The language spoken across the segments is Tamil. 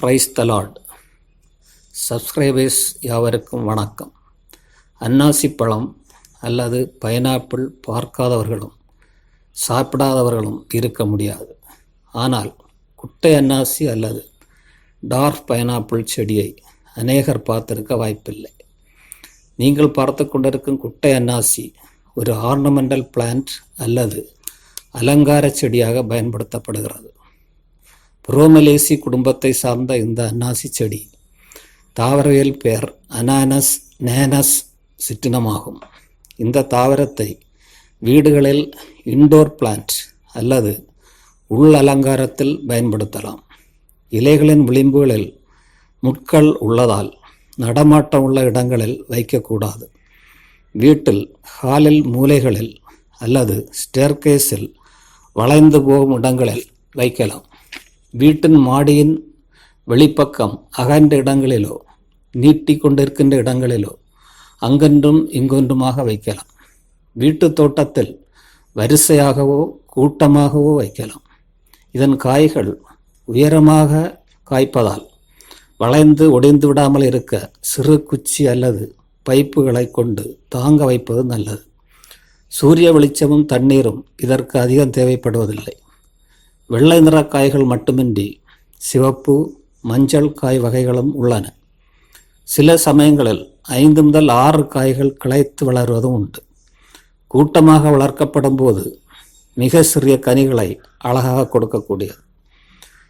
பிரைஸ் தலாட் சப்ஸ்கிரைபர்ஸ் யாவருக்கும் வணக்கம். அன்னாசி பழம் அல்லது பைனாப்பிள் பார்க்காதவர்களும் சாப்பிடாதவர்களும் இருக்க முடியாது. ஆனால் குட்டை அன்னாசி அல்லது டார்க் பைனாப்பிள் செடியை அநேகர் பார்த்திருக்க வாய்ப்பில்லை. நீங்கள் பார்த்து கொண்டிருக்கும் குட்டை அன்னாசி ஒரு ஆர்னமெண்டல் பிளான்ட் அல்லது அலங்கார செடியாக பயன்படுத்தப்படுகிறது. புரோமலேசி குடும்பத்தை சார்ந்த இந்த அன்னாசி செடி தாவரவியல் பெயர் அனானஸ் நேனஸ் சிற்றினமாகும். இந்த தாவரத்தை வீடுகளில் இன்டோர் பிளான்ட் அல்லது உள் அலங்காரத்தில் பயன்படுத்தலாம். இலைகளின் விளிம்புகளில் முட்கள் உள்ளதால் நடமாட்டம் உள்ள இடங்களில் வைக்கக்கூடாது. வீட்டில் ஹாலில் மூலைகளில் அல்லது ஸ்டேர்கேஸில் வளைந்து போகும் இடங்களில் வைக்கலாம். வீட்டின் மாடியின் வெளிப்பக்கம் அகன்ற இடங்களிலோ நீட்டி கொண்டிருக்கின்ற இடங்களிலோ அங்கென்றும் இங்கொன்றுமாக வைக்கலாம். வீட்டு தோட்டத்தில் வரிசையாகவோ கூட்டமாகவோ வைக்கலாம். இதன் காய்கள் உயரமாக காய்ப்பதால் வளைந்து ஒடிந்து விடாமல் இருக்க சிறு குச்சி அல்லது பைப்புகளை கொண்டு தாங்க வைப்பது நல்லது. சூரிய வெளிச்சமும் தண்ணீரும் இதற்கு அதிகம் தேவைப்படுவதில்லை. வெள்ளை நிற காய்கள் மட்டுமின்றி சிவப்பு மஞ்சள் காய் வகைகளும் உள்ளன. சில சமயங்களில் ஐந்து முதல் ஆறு காய்கள் கிளைத்து வளர்வதும் உண்டு. கூட்டமாக வளர்க்கப்படும் போது மிக சிறிய கனிகளை அழகாக கொடுக்கக்கூடியது.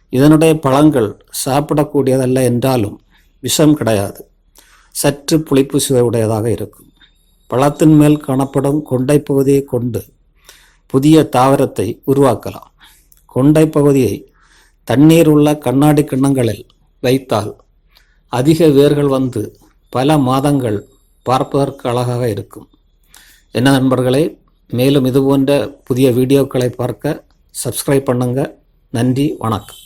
இதனுடைய பழங்கள் சாப்பிடக்கூடியதல்ல என்றாலும் விஷம் கிடையாது. சற்று புளிப்பு சுவையுடையதாக இருக்கும். பழத்தின் மேல் காணப்படும் கொண்டை பகுதியை கொண்டு புதிய தாவரத்தை உருவாக்கலாம். கொண்டை பகுதியை தண்ணீர் உள்ள கண்ணாடி கிண்ணங்களில் வைத்தால் அதிக வேர்கள் வந்து பல மாதங்கள் பார்ப்பதற்கு அழகாக இருக்கும். என்ன நண்பர்களே மேலும் இது போன்ற புதிய வீடியோக்களை பார்க்க சப்ஸ்கிரைப் பண்ணுங்க. நன்றி வணக்கம்.